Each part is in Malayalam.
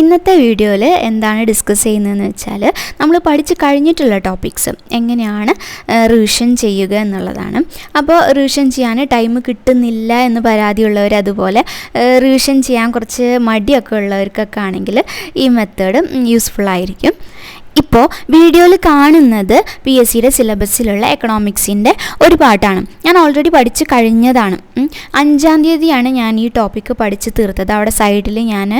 ഇന്നത്തെ വീഡിയോയിൽ എന്താണ് ഡിസ്കസ് ചെയ്യുന്നതെന്ന് വെച്ചാൽ നമ്മൾ പഠിച്ച് കഴിഞ്ഞിട്ടുള്ള ടോപ്പിക്സ് എങ്ങനെയാണ് റിവിഷൻ ചെയ്യുക എന്നുള്ളതാണ്. അപ്പോൾ റിവിഷൻ ചെയ്യാൻ ടൈം കിട്ടുന്നില്ല എന്ന് പരാതിയുള്ളവർ അതുപോലെ റിവിഷൻ ചെയ്യാൻ കുറച്ച് മടിയൊക്കെ ഉള്ളവർക്കൊക്കെ ആണെങ്കിൽ ഈ മെത്തേഡ് യൂസ്ഫുൾ ആയിരിക്കും. ഇപ്പോൾ വീഡിയോയിൽ കാണുന്നത് പി എസ് സിയുടെ സിലബസിലുള്ള എക്കണോമിക്സിന്റെ ഒരു പാട്ടാണ്. ഞാൻ ഓൾറെഡി പഠിച്ച് കഴിഞ്ഞതാണ്. അഞ്ചാം തീയതിയാണ് ഞാൻ ഈ ടോപ്പിക്ക് പഠിച്ച് തീർത്തത്. അവിടെ സൈഡിൽ ഞാൻ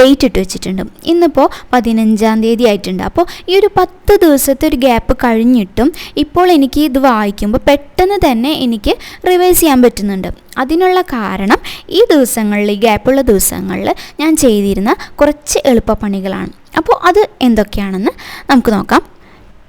ഡേറ്റ് ഇട്ട് വെച്ചിട്ടുണ്ട്. ഇന്നിപ്പോൾ പതിനഞ്ചാം തീയതി ആയിട്ടുണ്ട്. അപ്പോൾ ഈ ഒരു പത്ത് ദിവസത്തെ ഒരു ഗ്യാപ്പ് കഴിഞ്ഞിട്ടും ഇപ്പോൾ എനിക്ക് ഇത് വായിക്കുമ്പോൾ പെട്ടെന്ന് തന്നെ എനിക്ക് റിവൈസ് ചെയ്യാൻ പറ്റുന്നുണ്ട്. അതിനുള്ള കാരണം ഈ ദിവസങ്ങളിൽ ഈ ഗ്യാപ്പുള്ള ദിവസങ്ങളിൽ ഞാൻ ചെയ്തിരുന്ന കുറച്ച് എളുപ്പപ്പണികളാണ്. അപ്പോൾ അത് എന്തൊക്കെയാണെന്ന് നമുക്ക് നോക്കാം.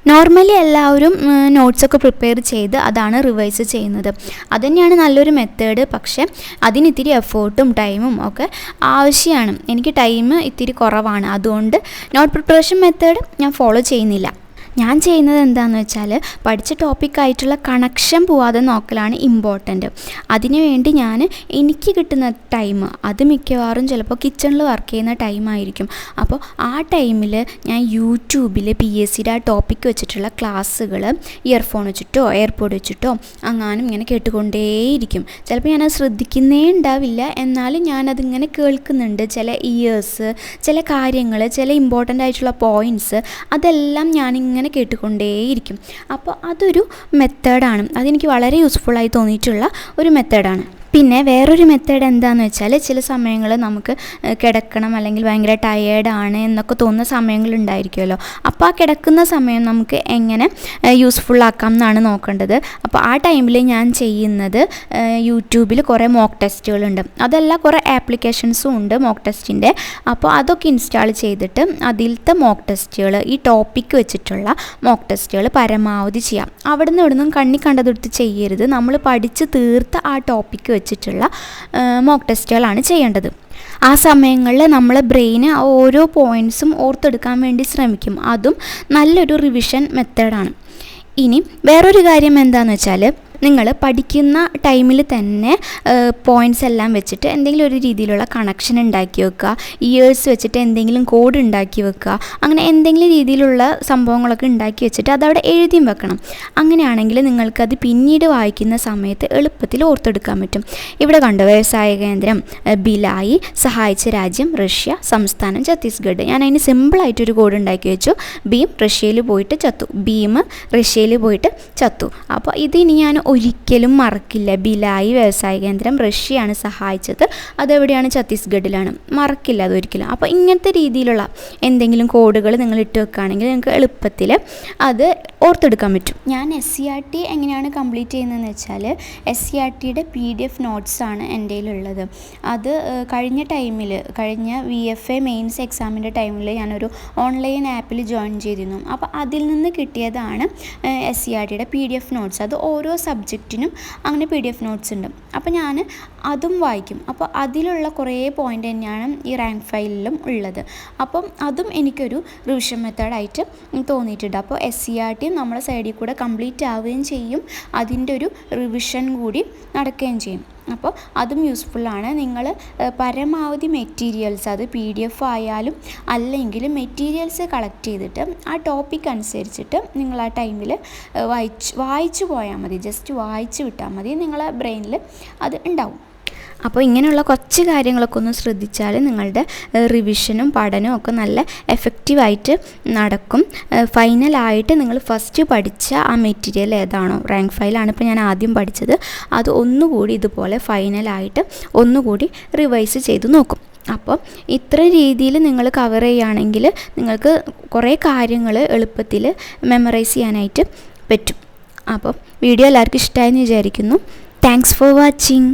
നോർമലി എല്ലാവരും നോട്ട്സൊക്കെ പ്രിപ്പയർ ചെയ്ത് അതാണ് റിവൈസ് ചെയ്യുന്നത്. അതുതന്നെയാണ് നല്ലൊരു മെത്തേഡ് പക്ഷേ അതിന് ഇത്തിരി എഫേർട്ടും ടൈമും ഒക്കെ ആവശ്യമാണ്. എനിക്ക് ടൈം ഇത്തിരി കുറവാണ്. അതുകൊണ്ട് നോട്ട് പ്രിപ്പറേഷൻ മെത്തേഡ് ഞാൻ ഫോളോ ചെയ്യുന്നില്ല. ഞാൻ ചെയ്യുന്നത് എന്താണെന്ന് വെച്ചാൽ പഠിച്ച ടോപ്പിക്കായിട്ടുള്ള കണക്ഷൻ പോവാതെ നോക്കലാണ് ഇമ്പോർട്ടന്റ് അതിനുവേണ്ടി ഞാൻ എനിക്ക് കിട്ടുന്ന ടൈം അത് മിക്കവാറും ചിലപ്പോൾ കിച്ചണിൽ വർക്ക് ചെയ്യുന്ന ടൈമായിരിക്കും അപ്പോൾ ആ ടൈമിൽ ഞാൻ യൂട്യൂബിൽ പി എസ് സിയുടെ ആ ടോപ്പിക്ക് വെച്ചിട്ടുള്ള ക്ലാസ്സുകൾ ഇയർഫോൺ വെച്ചിട്ടോ എയർപോഡ് വെച്ചിട്ടോ അങ്ങാനും ഇങ്ങനെ കേട്ടുകൊണ്ടേയിരിക്കും. ചിലപ്പോൾ ഞാനത് ശ്രദ്ധിക്കുന്നേ ഉണ്ടാവില്ല. എന്നാലും ഞാനതിങ്ങനെ കേൾക്കുന്നുണ്ട്. ചില ഇയേഴ്സ് ചില കാര്യങ്ങൾ ചില ഇമ്പോർട്ടന്റ് ആയിട്ടുള്ള പോയിന്റ്സ് അതെല്ലാം ഞാനിങ്ങനെ കേട്ടുകൊണ്ടേയിരിക്കും. അപ്പോൾ അതൊരു മെത്തേഡാണ്. അതെനിക്ക് വളരെ യൂസ്ഫുള്ളായി തോന്നിയിട്ടുള്ള ഒരു മെത്തേഡാണ്. പിന്നെ വേറൊരു മെത്തേഡ് എന്താണെന്ന് വെച്ചാൽ ചില സമയങ്ങൾ നമുക്ക് കിടക്കണം അല്ലെങ്കിൽ ഭയങ്കര ആണ് എന്നൊക്കെ തോന്നുന്ന സമയങ്ങളുണ്ടായിരിക്കുമല്ലോ അപ്പോൾ ആ കിടക്കുന്ന സമയം നമുക്ക് എങ്ങനെ യൂസ്ഫുൾ ആക്കാം എന്നാണ് നോക്കേണ്ടത്. അപ്പോൾ ആ ടൈമിൽ ഞാൻ ചെയ്യുന്നത് യൂട്യൂബിൽ കുറേ മോക്ക് ടെസ്റ്റുകളുണ്ട് അതല്ല കുറേ ആപ്ലിക്കേഷൻസും ഉണ്ട് മോക്ക് ടെസ്റ്റിന്റെ അപ്പോൾ അതൊക്കെ ഇൻസ്റ്റാൾ ചെയ്തിട്ട് അതിലത്തെ മോക്ക് ടെസ്റ്റുകൾ ഈ ടോപ്പിക്ക് വെച്ചിട്ടുള്ള മോക്ക് ടെസ്റ്റുകൾ പരമാവധി ചെയ്യാം. അവിടെ നിന്ന് ഇവിടെ നിന്നും കണ്ണി കണ്ടതെടുത്ത് ചെയ്യരുത്. നമ്മൾ പഠിച്ച് തീർത്ത ആ ടോപ്പിക്ക് വെച്ചിട്ടുള്ള മോക്ക് ടെസ്റ്റുകളാണ് ചെയ്യേണ്ടത്. ആ സമയങ്ങളിൽ നമ്മൾ ബ്രെയിന് ഓരോ പോയിന്റ്സും ഓർത്തെടുക്കാൻ വേണ്ടി ശ്രമിക്കും. അതും നല്ലൊരു റിവിഷൻ മെത്തേഡാണ് ഇനി വേറൊരു കാര്യം എന്താണെന്ന് വെച്ചാൽ നിങ്ങൾ പഠിക്കുന്ന ടൈമിൽ തന്നെ പോയിന്റ്സ് എല്ലാം വെച്ചിട്ട് എന്തെങ്കിലും ഒരു രീതിയിലുള്ള കണക്ഷൻ ഉണ്ടാക്കി വെക്കുക ഇയേഴ്സ് വെച്ചിട്ട് എന്തെങ്കിലും കോഡ് ഉണ്ടാക്കി വെക്കുക അങ്ങനെ എന്തെങ്കിലും രീതിയിലുള്ള സംഭവങ്ങളൊക്കെ ഉണ്ടാക്കി വെച്ചിട്ട് അതവിടെ എഴുതിയും വെക്കണം. അങ്ങനെയാണെങ്കിൽ നിങ്ങൾക്കത് പിന്നീട് വായിക്കുന്ന സമയത്ത് എളുപ്പത്തിൽ ഓർത്തെടുക്കാൻ പറ്റും. ഇവിടെ കണ്ടോ വ്യവസായ കേന്ദ്രം ബിലായി സഹായിച്ച രാജ്യം റഷ്യ സംസ്ഥാനം ഛത്തീസ്ഗഡ്. ഞാൻ അതിന് സിമ്പിളായിട്ടൊരു കോഡ് ഉണ്ടാക്കി വെച്ചു. ഭീം റഷ്യയിൽ പോയിട്ട് ചത്തു. ഭീം റഷ്യയിൽ പോയിട്ട് ചത്തു. അപ്പോൾ ഇത് ഇനി ഞാൻ ഒരിക്കലും മറക്കില്ല. ബിലായി വ്യവസായ കേന്ദ്രം റഷ്യയാണ് സഹായിച്ചത്. അതെവിടെയാണ്? ഛത്തീസ്ഗഡിലാണ്. മറക്കില്ല അതൊരിക്കലും. അപ്പോൾ ഇങ്ങനത്തെ രീതിയിലുള്ള എന്തെങ്കിലും കോഡുകൾ നിങ്ങൾ ഇട്ട് വെക്കുകയാണെങ്കിൽ നിങ്ങൾക്ക് എളുപ്പത്തിൽ അത് ഓർത്തെടുക്കാൻ പറ്റും. ഞാൻ എസ് സി ആർ ടി എങ്ങനെയാണ് കംപ്ലീറ്റ് ചെയ്യുന്നതെന്ന് വെച്ചാൽ എസ് സി ആർ ടിയുടെ പി ഡി എഫ് നോട്ട്സാണ് എന്റെ കയ്യിലുള്ളത്. അത് കഴിഞ്ഞ ടൈമിൽ കഴിഞ്ഞ വി എഫ് എ മെയിൻസ് എക്സാമിന്റെ ടൈമിൽ ഞാനൊരു ഓൺലൈൻ ആപ്പിൽ ജോയിൻ ചെയ്തിരുന്നു. അപ്പോൾ അതിൽ നിന്ന് കിട്ടിയതാണ് എസ് സി ആർ ടിയുടെ പി ഡി എഫ് നോട്ട്സ് അത് ഓരോ സബ്ജക്റ്റിനും അങ്ങനെ പി ഡി എഫ് നോട്ട്സ് ഉണ്ട്. അപ്പോൾ ഞാൻ അതും വായിക്കും. അപ്പോൾ അതിലുള്ള കുറേ പോയിന്റ് തന്നെയാണ് ഈ റാങ്ക് ഫയലിലും ഉള്ളത്. അപ്പം അതും എനിക്കൊരു റിവിഷൻ മെത്തേഡായിട്ട് തോന്നിയിട്ടുണ്ട്. അപ്പോൾ എസ് സി ആർ ടി നമ്മളെ സൈഡിൽ കൂടെ കംപ്ലീറ്റ് ആവുകയും ചെയ്യും. അതിന്റെ ഒരു റിവിഷൻ കൂടി നടക്കുകയും ചെയ്യും. അപ്പോൾ അതും യൂസ്ഫുള്ളാണ് നിങ്ങൾ പരമാവധി മെറ്റീരിയൽസ് അത് പി ഡി എഫ് ആയാലും അല്ലെങ്കിൽ മെറ്റീരിയൽസ് കളക്ട് ചെയ്തിട്ട് ആ ടോപ്പിക് അനുസരിച്ചിട്ട് നിങ്ങൾ ആ ടൈമിൽ വായിച്ച് വായിച്ചു പോയാൽ മതി. ജസ്റ്റ് വായിച്ച് വിട്ടാൽ മതി. നിങ്ങളെ ബ്രെയിനിൽ അത് ഉണ്ടാവും. അപ്പോൾ ഇങ്ങനെയുള്ള കുറച്ച് കാര്യങ്ങളൊക്കെ ഒന്ന് ശ്രദ്ധിച്ചാൽ നിങ്ങളുടെ റിവിഷനും പഠനവും ഒക്കെ നല്ല എഫക്റ്റീവായിട്ട് നടക്കും. ഫൈനലായിട്ട് നിങ്ങൾ ഫസ്റ്റ് പഠിച്ച ആ മെറ്റീരിയൽ ഏതാണോ? റാങ്ക് ഫയലാണ് ഇപ്പോൾ ഞാൻ ആദ്യം പഠിച്ചത്. അത് ഒന്നുകൂടി ഇതുപോലെ ഫൈനലായിട്ട് ഒന്നുകൂടി റിവൈസ് ചെയ്ത് നോക്കും. അപ്പോൾ ഇത്ര രീതിയിൽ നിങ്ങൾ കവർ ചെയ്യുകയാണെങ്കിൽ നിങ്ങൾക്ക് കുറേ കാര്യങ്ങൾ എളുപ്പത്തിൽ മെമ്മറൈസ് ചെയ്യാനായിട്ട് പറ്റും. അപ്പോൾ വീഡിയോ എല്ലാവർക്കും ഇഷ്ടമായെന്ന് വിചാരിക്കുന്നു. Thanks for watching